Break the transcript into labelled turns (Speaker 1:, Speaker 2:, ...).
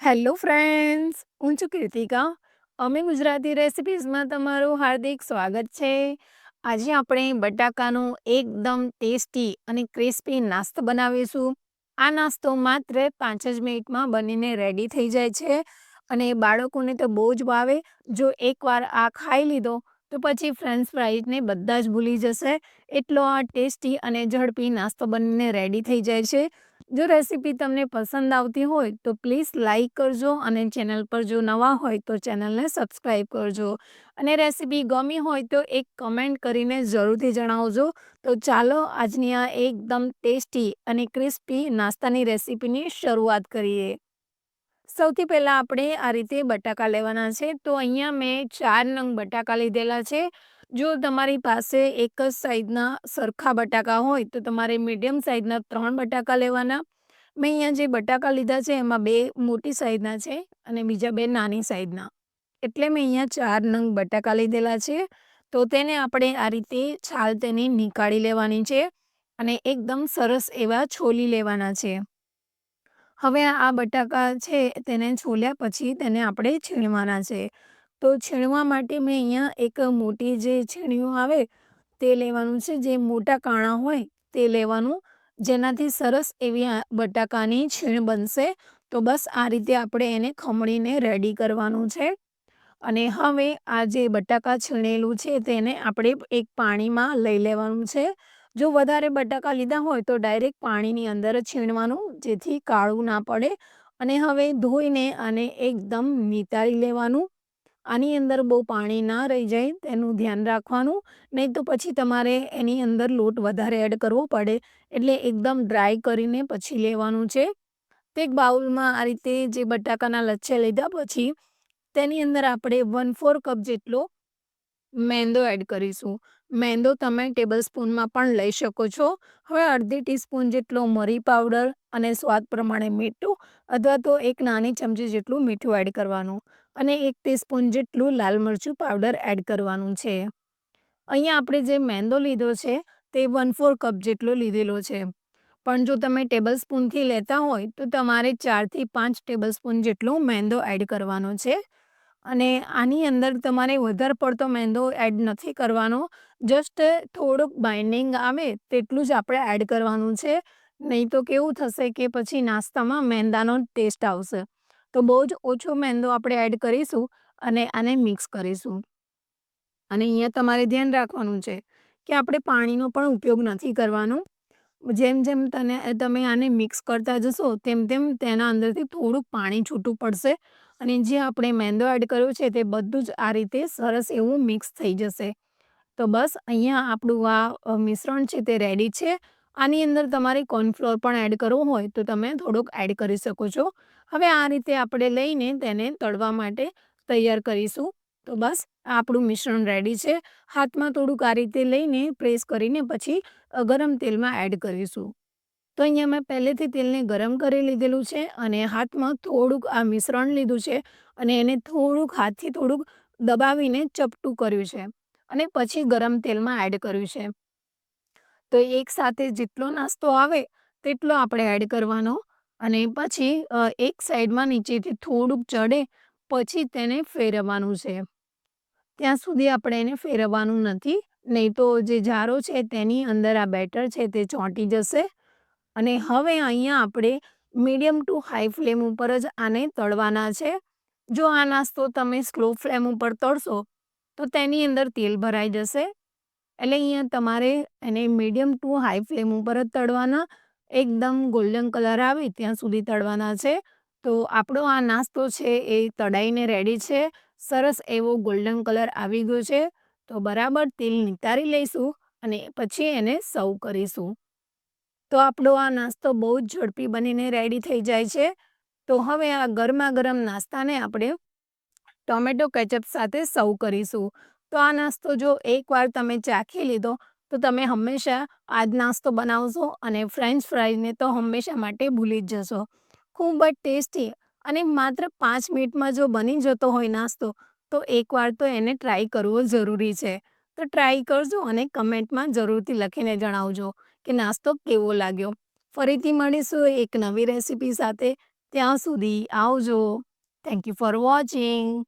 Speaker 1: Hello friends, હું છું કીર્તિકા. અમે ગુજરાતી રેસિપીઝમાં તમારું હાર્દિક સ્વાગત છે. આજે આપણે બટાકાનો એકદમ ટેસ્ટી અને ક્રિસ્પી નાસ્તો બનાવીશું. આ નાસ્તો માત્ર પાંચ જ મિનિટમાં બનીને રેડી થઈ જાય છે અને બાળકોને તો બહુ જ ભાવે. જો એકવાર આ ખાઈ લીધો, તો પછી ફ્રેન્ચ ફ્રાઈઝને બધા જ ભૂલી જશે. એટલો આ ટેસ્ટી અને ઝડપી નાસ્તો બનીને રેડી થઈ જાય છે. જો રેસીપી તમને પસંદ આવતી હોય, તો પ્લીઝ લાઈક કરજો અને ચેનલ પર જો નવા હોય, તો ચેનલને સબસ્ક્રાઈબ કરજો. અને રેસીપી ગમી હોય, તો એક કમેન્ટ કરીને જરૂરથી જણાવજો. તો ચાલો, આજની આ એકદમ ટેસ્ટી અને ક્રિસ્પી નાસ્તાની રેસીપીની શરૂઆત કરીએ. સૌથી પહેલાં આપણે આ રીતે બટાકા લેવાના છે. તો અહીંયા મેં ચાર નંગ બટાકા લીધેલા છે. જો તમારી પાસે એક જ સાઈઝના સરખા બટાકા હોય, તો તમારે મીડિયમ સાઈઝના ત્રણ બટાકા લેવાના. મેં અહીંયા જે બટાકા લીધા છે, એમાં બે મોટી સાઈઝના છે અને બીજા બે નાની સાઈઝના. એટલે મેં અહીંયા ચાર નંગ બટાકા લીધેલા છે. તો તેને આપણે આ રીતે છાલ તેની નીકાળી લેવાની છે અને એકદમ સરસ એવા છોલી લેવાના છે. હવે આ બટાકા છે, તેને છોલ્યા પછી તેને આપણે છીણવાના છે. તો છીણવા માટે મેં અહીંયા એક મોટી જે છીણીઓ આવે તે લેવાનું છે. જે મોટા કાણા હોય તે લેવાનું. જેનાથી સરસ એવી બટાકાની છીણ બનશે. તો બસ આ રીતે આપણે એને ખમણીને રેડી કરવાનું છે. અને હવે આ જે બટાકા છીણેલું છે તેને આપણે એક પાણીમાં લઈ લેવાનું છે. જો વધારે બટાકા લીધા હોય તો ડાયરેક્ટ પાણીની અંદર છીણવાનું, જેથી કાળું ના પડે. અને હવે ધોઈને આને એકદમ નિતારી લેવાનું. આની અંદર બહુ પાણી ના રહી જાય તેનું ધ્યાન રાખવાનું. નહીં તો પછી તમારે એની અંદર લોટ વધારે એડ કરવો પડે. એટલે એકદમ ડ્રાય કરીને પછી લેવાનું છે. તે બાઉલમાં આ રીતે જે બટાકાના લચ્છે લીધા પછી તેની અંદર આપણે વન ફોર કપ જેટલો મેંદો એડ કરીશું. મેંદો તમે ટેબલ સ્પૂનમાં પણ લઈ શકો છો. હવે અડધી ટીસ્પૂન જેટલો મરી પાવડર અને સ્વાદ પ્રમાણે મીઠું અથવા તો એક નાની ચમચી જેટલું મીઠું એડ કરવાનું. અને એક ટીસ્પૂન જેટલું લાલ મરચું પાવડર એડ કરવાનું છે. અહીંયા આપણે જે મેંદો લીધો છે, તે વન ફોર કપ જેટલો લીધેલો છે. પણ જો તમે ટેબલ સ્પૂનથી લેતા હોય, તો તમારે ચારથી પાંચ ટેબલ સ્પૂન જેટલો મેંદો એડ કરવાનો છે. અને આની અંદર તમારે વધારે પડતો મેંદો એડ નથી કરવાનો. જસ્ટ થોડુંક બાઇન્ડિંગ આવે તેટલું જ આપણે એડ કરવાનું છે. નહીં તો કેવું થશે કે પછી નાસ્તામાં મેંદાનો ટેસ્ટ આવશે. તો બહુ જ ઓછો મેંદો આપણે એડ કરીશું અને આને મિક્સ કરીશું. અને અહીંયા તમારે ધ્યાન રાખવાનું છે કે આપણે પાણીનો પણ ઉપયોગ નથી કરવાનો. જેમ જેમ તને, તમે આને મિક્સ કરતા જશો, તેમ તેમ તેના અંદરથી થોડુંક પાણી છૂટું પડશે અને જે આપણે મેંદો એડ કર્યો છે તે બધું જ આ રીતે સરસ એવું મિક્સ થઈ જશે. તો બસ અહીંયા આપણું આ મિશ્રણ છે તે રેડી છે. આની અંદર તમારે કોર્નફ્લોર પણ એડ કરવો હોય તો તમે થોડુંક એડ કરી શકો છો. હવે આ રીતે આપણે લઈને તેને તળવા માટે તૈયાર કરીશું. તો બસ, આપણું મિશ્રણ રેડી છે. હાથમાં થોડુંક આ રીતે લઈને પ્રેસ કરીને પછી ગરમ તેલમાં એડ કરીશું. તો અહીંયા મેં પહેલેથી તેલને ગરમ કરી લીધેલું છે અને હાથમાં થોડુંક આ મિશ્રણ લીધું છે અને એને થોડુંક હાથથી થોડુંક દબાવીને ચપટું કર્યું છે અને પછી ગરમ તેલમાં એડ કર્યું છે. તો એકસાથે જેટલો નાસ્તો આવે, તેટલો આપણે એડ કરવાનો અને પછી એક સાઈડમાં નીચેથી થોડુંક ચડે, પછી તેને ફેરવવાનું છે. ત્યાં સુધી આપણે એને ફેરવવાનું નથી. નહીં તો જે જારો છે તેની અંદર આ બેટર છે, તે ચોંટી જશે. અને હવે અહીંયા આપણે મીડિયમ ટુ હાઈ ફ્લેમ ઉપર જ આને તળવાના છે. જો આ નાસ્તો તમે સ્લો ફ્લેમ ઉપર તળશો, તો તેની અંદર તેલ ભરાઈ જશે. એટલે અહીંયા તમારે એને મીડિયમ ટુ હાઈ ફ્લેમ ઉપર જ તળવાના. એકદમ ગોલ્ડન કલર આવે ત્યાં સુધી તળવાના છે. તો આપણો આ નાસ્તો છે એ તળાઈને રેડી છે. સરસ એવો ગોલ્ડન કલર આવી ગયો છે. તો બરાબર તેલ નિતારી લઈશું અને પછી એને સર્વ કરીશું. તો આપણો આ નાસ્તો બહુ જ ઝડપી બનીને રેડી થઈ જાય છે. તો હવે આ ગરમા ગરમ નાસ્તાને આપણે ટોમેટો કેચઅપ સાથે સર્વ કરીશું. તો આ નાસ્તો જો એકવાર તમે ચાખી લીધો તો તમે હંમેશા આ જ નાસ્તો બનાવશો અને ફ્રેન્ચ ફ્રાઈઝને તો હંમેશા માટે ભૂલી જ જશો. ખૂબ જ ટેસ્ટી અને માત્ર પાંચ મિનિટમાં જો બની જતો હોય નાસ્તો, તો એકવાર તો એને ટ્રાય કરવો જરૂરી છે. તો ટ્રાય કરજો અને કમેન્ટમાં જરૂરથી લખીને જણાવજો કે નાસ્તો કેવો લાગ્યો. ફરીથી મળીશું એક નવી રેસીપી સાથે. ત્યાં સુધી આવજો. Thank you for watching